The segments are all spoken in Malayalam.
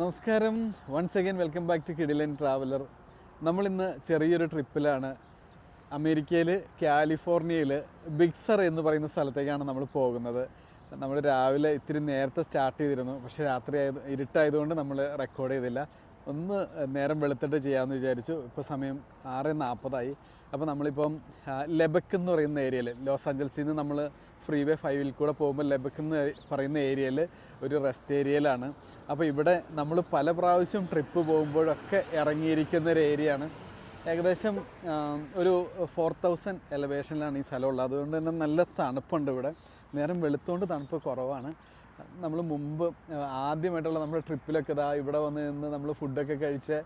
നമസ്കാരം. Once again welcome back to Kidilan traveller നമ്മളിന്ന് ചെറിയൊരു ട്രിപ്പിലാണ് അമേരിക്കയിൽ കാലിഫോർണിയയിൽ ബിഗ്സർ എന്ന് പറയുന്ന സ്ഥലത്തേക്കാണ് നമ്മൾ പോകുന്നത്. നമ്മൾ രാവിലെ ഇത്തിരി നേരത്തെ സ്റ്റാർട്ട് ചെയ്തിരുന്നു. പക്ഷേ രാത്രി ആയത് ഇരുട്ടായതുകൊണ്ട് നമ്മൾ റെക്കോർഡ് ചെയ്തില്ല. ഒന്ന് നേരം വെളുത്തിട്ട് ചെയ്യാമെന്ന് വിചാരിച്ചു. ഇപ്പോൾ സമയം ആറ് നാൽപ്പതായി അപ്പോൾ നമ്മളിപ്പം ലെബക്ക് എന്ന് പറയുന്ന ഏരിയയിൽ ലോസ് ആഞ്ചൽസിൽ നിന്ന് നമ്മൾ ഫ്രീവേ ഫൈവിൽ കൂടെ പോകുമ്പോൾ ലെബക്ക് എന്ന് പറയുന്ന ഏരിയയിൽ ഒരു റെസ്റ്റ് ഏരിയയിലാണ്. അപ്പോൾ ഇവിടെ നമ്മൾ പല പ്രാവശ്യം ട്രിപ്പ് പോകുമ്പോഴൊക്കെ ഇറങ്ങിയിരിക്കുന്ന ഒരു ഏരിയയാണ്. ഏകദേശം ഒരു ഫോർ തൗസൻഡ് എലവേഷനിലാണ് ഈ സ്ഥലമുള്ളത് അതുകൊണ്ട് തന്നെ നല്ല തണുപ്പുണ്ട് ഇവിടെ. നേരം വെളുത്തുകൊണ്ട് തണുപ്പ് കുറവാണ്. നമ്മൾ മുമ്പ് ആദ്യമായിട്ടുള്ള നമ്മുടെ ട്രിപ്പിലൊക്കെ ഇതാ ഇവിടെ വന്ന് നിന്ന് നമ്മൾ ഫുഡൊക്കെ കഴിച്ച്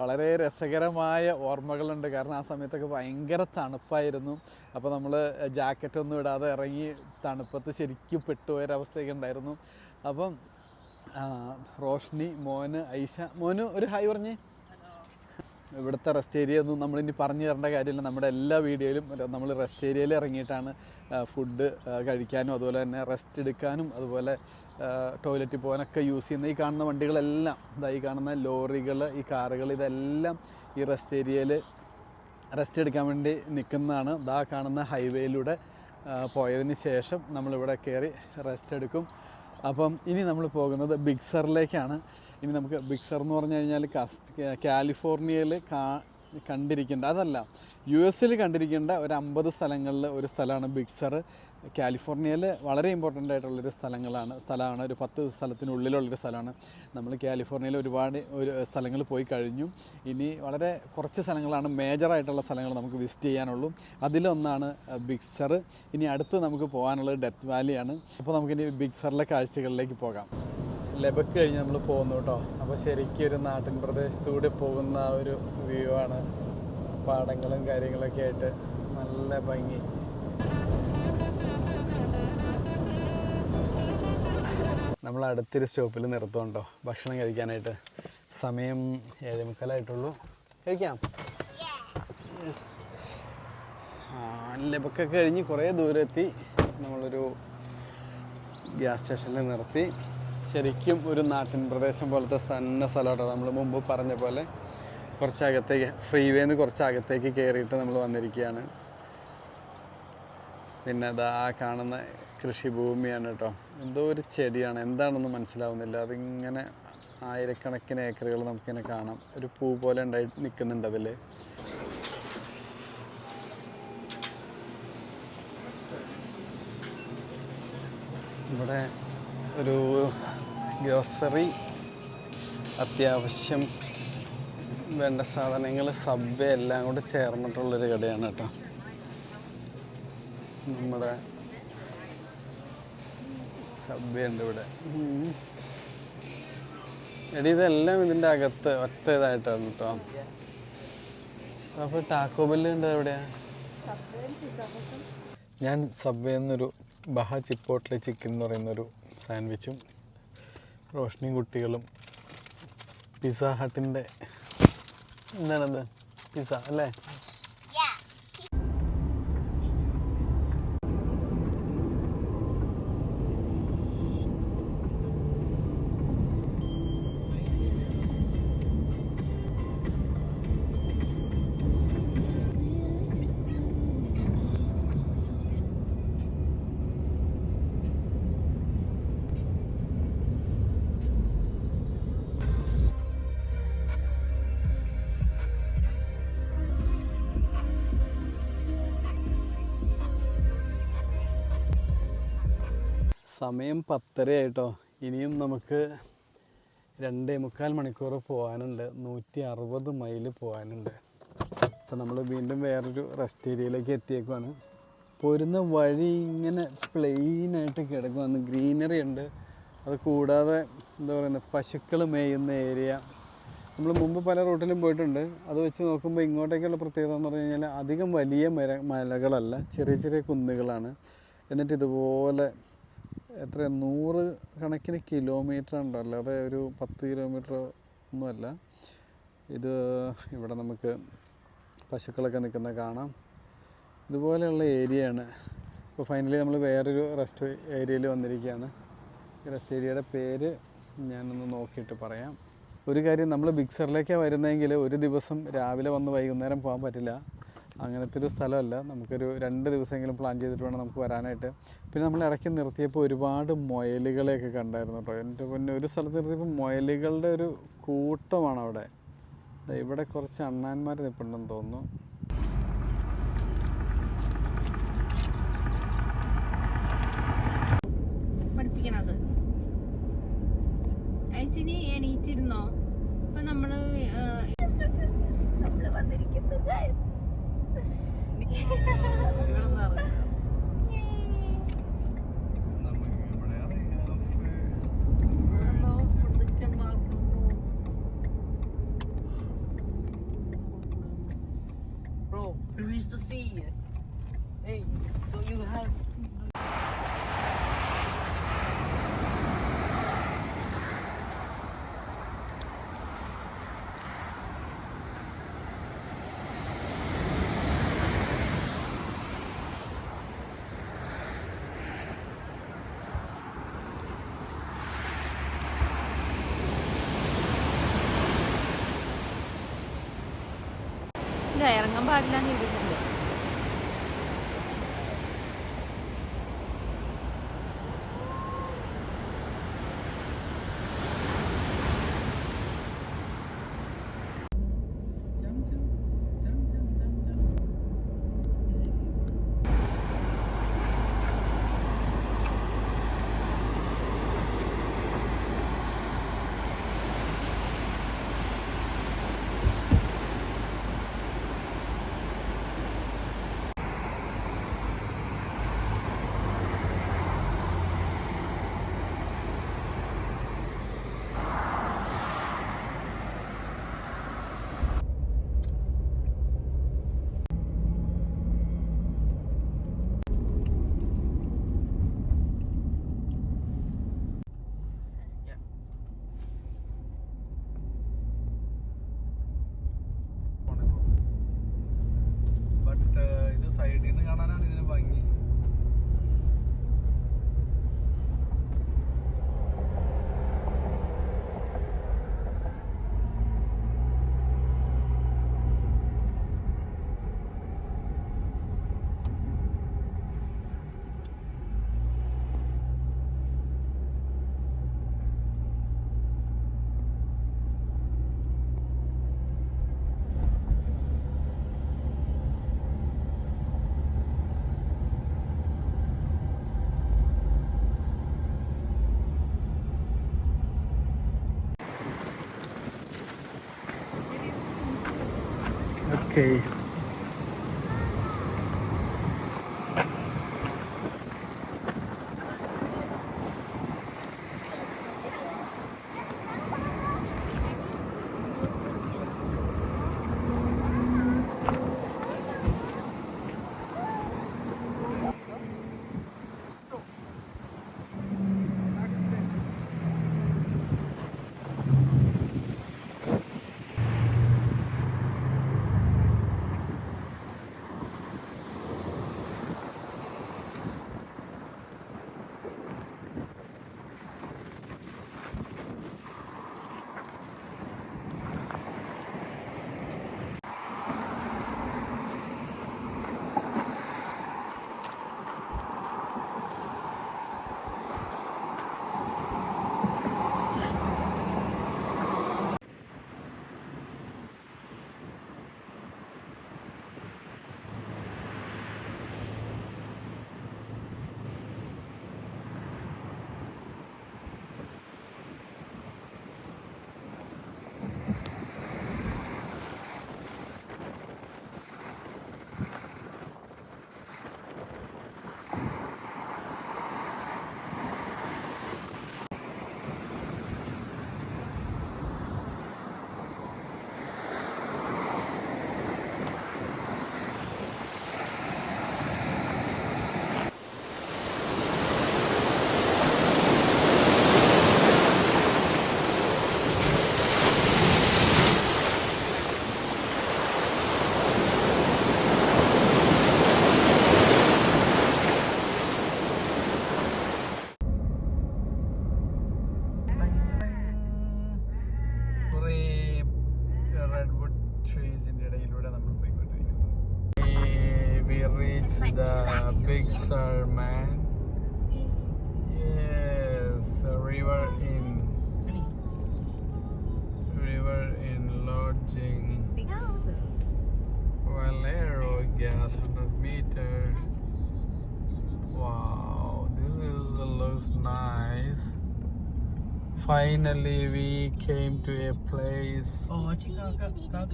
വളരെ രസകരമായ ഓർമ്മകളുണ്ട്. കാരണം ആ സമയത്തൊക്കെ ഭയങ്കര തണുപ്പായിരുന്നു. അപ്പോൾ നമ്മൾ ജാക്കറ്റൊന്നും ഇടാതെ ഇറങ്ങി തണുപ്പത്ത് ശരിക്കും പെട്ടുപോയൊരവസ്ഥയൊക്കെ ഉണ്ടായിരുന്നു. അപ്പം റോഷ്നി മോന് ഐഷ മോന് ഒരു ഹായ് പറഞ്ഞേ. ഇവിടുത്തെ റെസ്റ്റ് ഏരിയ ഒന്നും നമ്മളിനി പറഞ്ഞു തരേണ്ട കാര്യമില്ല. നമ്മുടെ എല്ലാ വീഡിയോയിലും നമ്മൾ റെസ്റ്റ് ഏരിയയിൽ ഇറങ്ങിയിട്ടാണ് ഫുഡ് കഴിക്കാനും അതുപോലെ തന്നെ റെസ്റ്റ് എടുക്കാനും അതുപോലെ ടോയ്ലറ്റിൽ പോകാനൊക്കെ യൂസ് ചെയ്യുന്ന ഈ കാണുന്ന വണ്ടികളെല്ലാം ഇതാ ഈ കാണുന്ന ലോറികൾ ഈ കാറുകൾ ഇതെല്ലാം ഈ റെസ്റ്റ് ഏരിയയിൽ റെസ്റ്റ് എടുക്കാൻ വേണ്ടി നിൽക്കുന്നതാണ്. ദാ കാണുന്ന ഹൈവേയിലൂടെ പോയതിന് ശേഷം നമ്മളിവിടെ കയറി റെസ്റ്റ് എടുക്കും. അപ്പം ഇനി നമ്മൾ പോകുന്നത് ബിഗ്സറിലേക്കാണ് ഇനി നമുക്ക് ബിക്സർ എന്ന് പറഞ്ഞു കഴിഞ്ഞാൽ കസ് കാലിഫോർണിയയിൽ കാ കണ്ടിരിക്കേണ്ട അതല്ല യു എസിൽ കണ്ടിരിക്കേണ്ട ഒരു അമ്പത് സ്ഥലങ്ങളിൽ ഒരു സ്ഥലമാണ് ബിക്സർ കാലിഫോർണിയയിൽ വളരെ ഇമ്പോർട്ടന്റ് ആയിട്ടുള്ളൊരു സ്ഥലങ്ങളാണ് സ്ഥലമാണ് ഒരു പത്ത് സ്ഥലത്തിനുള്ളിലുള്ളൊരു സ്ഥലമാണ്. നമ്മൾ കാലിഫോർണിയയിൽ ഒരുപാട് ഒരു സ്ഥലങ്ങൾ പോയി കഴിഞ്ഞു. ഇനി വളരെ കുറച്ച് സ്ഥലങ്ങളാണ് മേജറായിട്ടുള്ള സ്ഥലങ്ങൾ നമുക്ക് വിസിറ്റ് ചെയ്യാനുള്ളൂ. അതിലൊന്നാണ് ബിക്സർ ഇനി അടുത്ത് നമുക്ക് പോകാനുള്ളത് ഡെത്ത് വാലിയാണ് അപ്പോൾ നമുക്കിനി ബിക്സറിലെ കാഴ്ചകളിലേക്ക് പോകാം. ലെബക്ക് കഴിഞ്ഞ് നമ്മൾ പോകുന്നു കേട്ടോ. അപ്പോൾ ശരിക്കും ഒരു നാട്ടിൻ പ്രദേശത്തൂടെ പോകുന്ന ആ ഒരു വ്യൂ ആണ്. പാടങ്ങളും കാര്യങ്ങളൊക്കെ ആയിട്ട് നല്ല ഭംഗി. നമ്മൾ അടുത്തൊരു സ്റ്റോപ്പിൽ നിർത്തുന്നുണ്ടോ ഭക്ഷണം കഴിക്കാനായിട്ട്. സമയം ഏഴുമുക്കാലായിട്ടുള്ളൂ കഴിക്കാം? യെസ് ലെബക്കൊക്കെ കഴിഞ്ഞ് കുറേ ദൂരെത്തി. നമ്മളൊരു ഗ്യാസ് സ്റ്റേഷനിൽ നിർത്തി. ശരിക്കും ഒരു നാട്ടിൻ പ്രദേശം പോലത്തെ തന്നെ സ്ഥലമാട്ടോ. നമ്മൾ മുമ്പ് പറഞ്ഞ പോലെ കുറച്ചകത്തേക്ക് ഫ്രീ വേന്ന് കുറച്ചകത്തേക്ക് കയറിയിട്ട് നമ്മൾ വന്നിരിക്കുകയാണ്. പിന്നെ അതാ ആ കാണുന്ന കൃഷിഭൂമിയാണ് കേട്ടോ എന്തോ ഒരു ചെടിയാണ്. എന്താണെന്ന് മനസ്സിലാവുന്നില്ല. അതിങ്ങനെ ആയിരക്കണക്കിന് ഏക്കറുകൾ നമുക്കിങ്ങനെ കാണാം. ഒരു പൂ പോലെ ഉണ്ടായി നിൽക്കുന്നുണ്ട് അതിൽ ഇവിടെ ഒരു ഗ്രോസറി അത്യാവശ്യം വേണ്ട സാധനങ്ങൾ സബ്വേ എല്ലാം കൂടെ ചേർന്നിട്ടുള്ളൊരു കടയാണ് കേട്ടോ. നമ്മുടെ സബ്വേ ഉണ്ട് ഇവിടെ. എടി ഇതെല്ലാം ഇതിന്റെ അകത്ത് ഒറ്റ ഇതായിട്ടാണ് കേട്ടോ. അപ്പോൾ ടാക്കോ ബെല്ല് ഉണ്ട് എവിടെയാ ഞാൻ സബ്വേ എന്നൊരു ബഹ ചിപ്പോട്ട്ലെ ചിക്കൻ എന്ന് പറയുന്നൊരു സാൻഡ്വിച്ചും റോഷ്നിയും കുട്ടികളും പിസ്സ ഹട്ടിന്റെ എന്താണത് പിസ്സ അല്ലേ? സമയം പത്തര ആയിട്ടോ ഇനിയും നമുക്ക് രണ്ടേ മുക്കാൽ മണിക്കൂർ പോകാനുണ്ട് നൂറ്റി അറുപത് മൈൽ പോകാനുണ്ട് അപ്പോൾ നമ്മൾ വീണ്ടും വേറൊരു റെസ്റ്റ് ഏരിയയിലേക്ക് എത്തിയേക്കുവാണ്. പോരുന്ന വഴി ഇങ്ങനെ പ്ലെയിനായിട്ട് കിടക്കുവാണ്. ഗ്രീനറി ഉണ്ട്. അത് കൂടാതെ എന്താ പറയുന്നത് പശുക്കൾ മേയുന്ന ഏരിയ നമ്മൾ മുമ്പ് പല റൂട്ടിലും പോയിട്ടുണ്ട്. അത് വെച്ച് നോക്കുമ്പോൾ ഇങ്ങോട്ടേക്കുള്ള പ്രത്യേകത എന്ന് പറഞ്ഞു കഴിഞ്ഞാൽ അധികം വലിയ മര മലകളല്ല. ചെറിയ ചെറിയ കുന്നുകളാണ്. എന്നിട്ട് ഇതുപോലെ എത്ര നൂറ് കണക്കിന് കിലോമീറ്റർ ഉണ്ടോ അല്ലാതെ ഒരു പത്ത് കിലോമീറ്റർ ഒന്നുമല്ല. ഇത് ഇവിടെ നമുക്ക് പശുക്കളൊക്കെ നിൽക്കുന്ന കാണാം. ഇതുപോലെയുള്ള ഏരിയയാണ്. ഇപ്പോൾ ഫൈനലി നമ്മൾ വേറൊരു റെസ്റ്റ് ഏരിയയിൽ വന്നിരിക്കുകയാണ്. ഈ റെസ്റ്റ് ഏരിയയുടെ പേര് ഞാനൊന്ന് നോക്കിയിട്ട് പറയാം. ഒരു കാര്യം നമ്മൾ ബിക്സറിലേക്കാണ് വരുന്നതെങ്കിൽ ഒരു ദിവസം രാവിലെ വന്ന് വൈകുന്നേരം പോകാൻ പറ്റില്ല. അങ്ങനത്തെ ഒരു സ്ഥലമല്ല. നമുക്കൊരു രണ്ട് ദിവസമെങ്കിലും പ്ലാൻ ചെയ്തിട്ട് വേണം നമുക്ക് വരാനായിട്ട്. പിന്നെ നമ്മൾ ഇടയ്ക്ക് നിർത്തിയപ്പോൾ ഒരുപാട് മുയലുകളെയൊക്കെ കണ്ടായിരുന്നു കേട്ടോ എന്റെ പൊന്നെ ഒരു സ്ഥലത്ത് നിർത്തിയപ്പോൾ മുയലുകളുടെ ഒരു കൂട്ടമാണ് അവിടെ. ദേ ഇവിടെ കുറച്ച് അണ്ണാന്മാർ നിൽപ്പുണ്ടെന്ന് തോന്നുന്നു. പഠിപ്പിക്കണത്. എണീറ്റിരുന്നോ? ഇപ്പൊ നമ്മൾ നമ്മൾ വന്നിരിക്കുന്നു. Yeah. ഇറങ്ങാൻ പാടില്ല എന്ന് Okay. Finally we came to a place Oh, chica, കാക്ക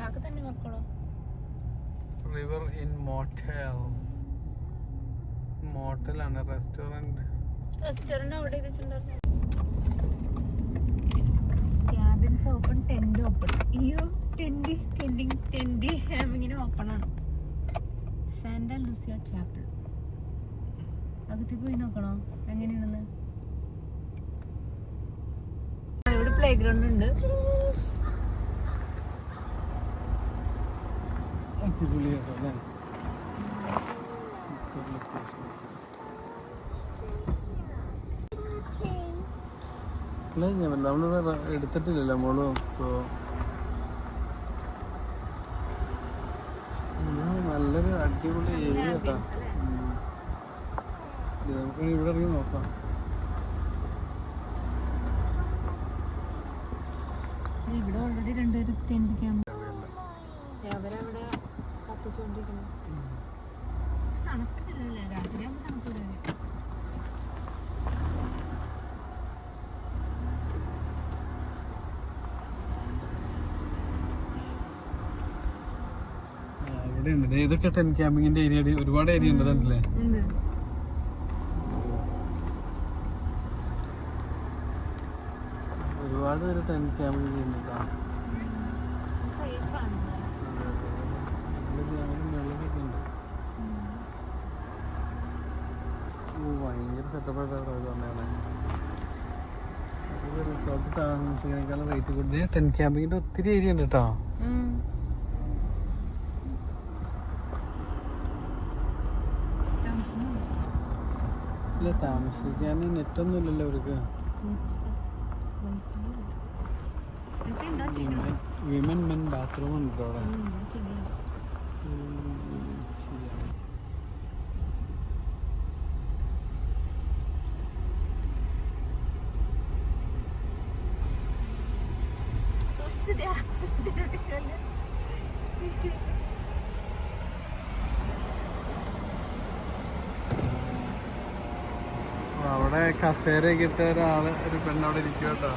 കാക്ക തന്നെ നോക്കണോ റിവർ in motel. Motel ആണ് റെസ്റ്റോറന്റ് റെസ്റ്റോറന്റ് അവിടെ ക്യാബിൻസ് ഓപ്പൺ ടെന്റ് ഓപ്പൺ അയ്യോ ടെന്റ് ടെൻഡിങ് ടെന്റ് ഇങ്ങനെ ഓപ്പൺ ആണ്. സാന്റ ലൂസിയ ചാപ്പിൾ അകത്ത് പോയി നോക്കണോ? എങ്ങനെയാണെന്ന് ആ, ഇവിടെ പ്ലേ ഗ്രൗണ്ട് ഉണ്ട് നമ്മളിവിടെ എടുത്തിട്ടില്ലല്ലോ മോൾ സോ നല്ലൊരു അടിപൊളി ഏരിയ കേട്ടോ ഇവിടെ ഇറങ്ങി നോക്കാം. ഇവിടെ ഓൾറെഡി രണ്ടുപേരും ടെന്റ് ക്യാമ്പ് അവരവിടെ തണുപ്പിട്ടില്ലല്ലേ? തണുപ്പില്ലേ? ദേ ഇതൊക്കെ ടെൻ ക്യാമ്പിങ്ങിന്റെ ഏരിയ ഒരുപാട് ഏരിയ ഉണ്ട്. പേര് ടെൻ ഫാമിലി ചെയ്യുന്നുണ്ട് സേഫാണ് ഭയങ്കര സെറ്റപ്പായിട്ട് വന്നതാണ് റിസോർട്ട് താമസിക്കുന്നതിനേക്കാളും റേറ്റ് കൂടുതൽ ടെൻ ക്യാമ്പിങ്ങിന്റെ ഒത്തിരി ഏരിയ ഉണ്ട് കേട്ടോ ഇല്ല താമസിക്കാൻ നെറ്റൊന്നും ഇല്ലല്ലോ അവർക്ക് വിമൻ മെൻ ബാത്റൂം ഉണ്ട് അവിടെ അവിടെ കസേരയൊക്കെ ഇട്ട ഒരാൾ ഒരു പെണ്ണവിടെ ഇരിക്കും കേട്ടോ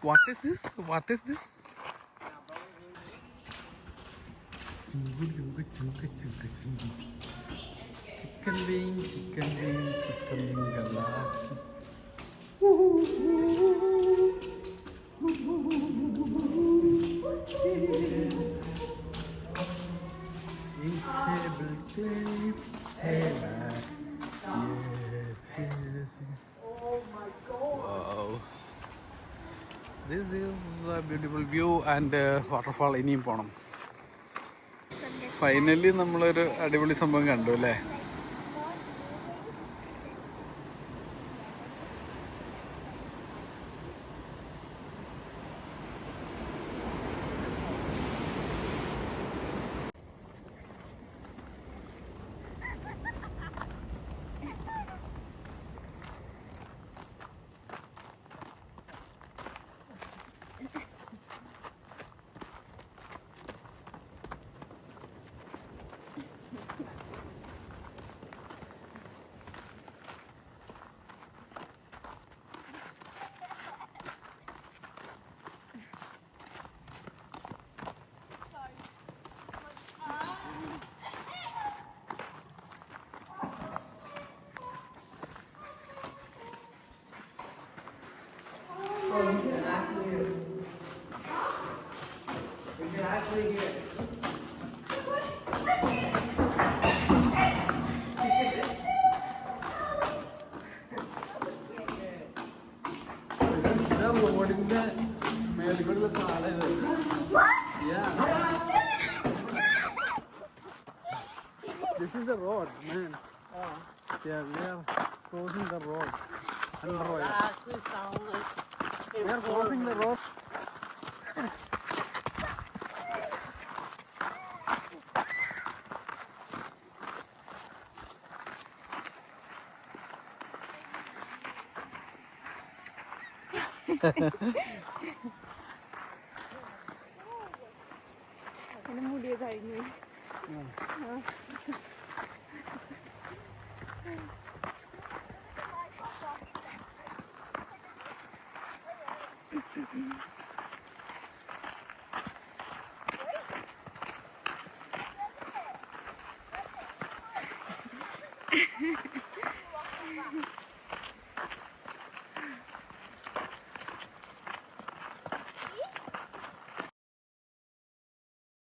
What is this? What is this? Chicken wing, chicken wing, chicken wing beautiful view and waterfall ഇനിയും പോകണം ഫൈനലി നമ്മളൊരു അടിപൊളി സംഭവം കണ്ടു അല്ലേ? Yeah. This is the road, man. Oh. Yeah, we are crossing the road. Oh, Underway. Actually sound We are crossing the road. മുടിയെ കഴിഞ്ഞു.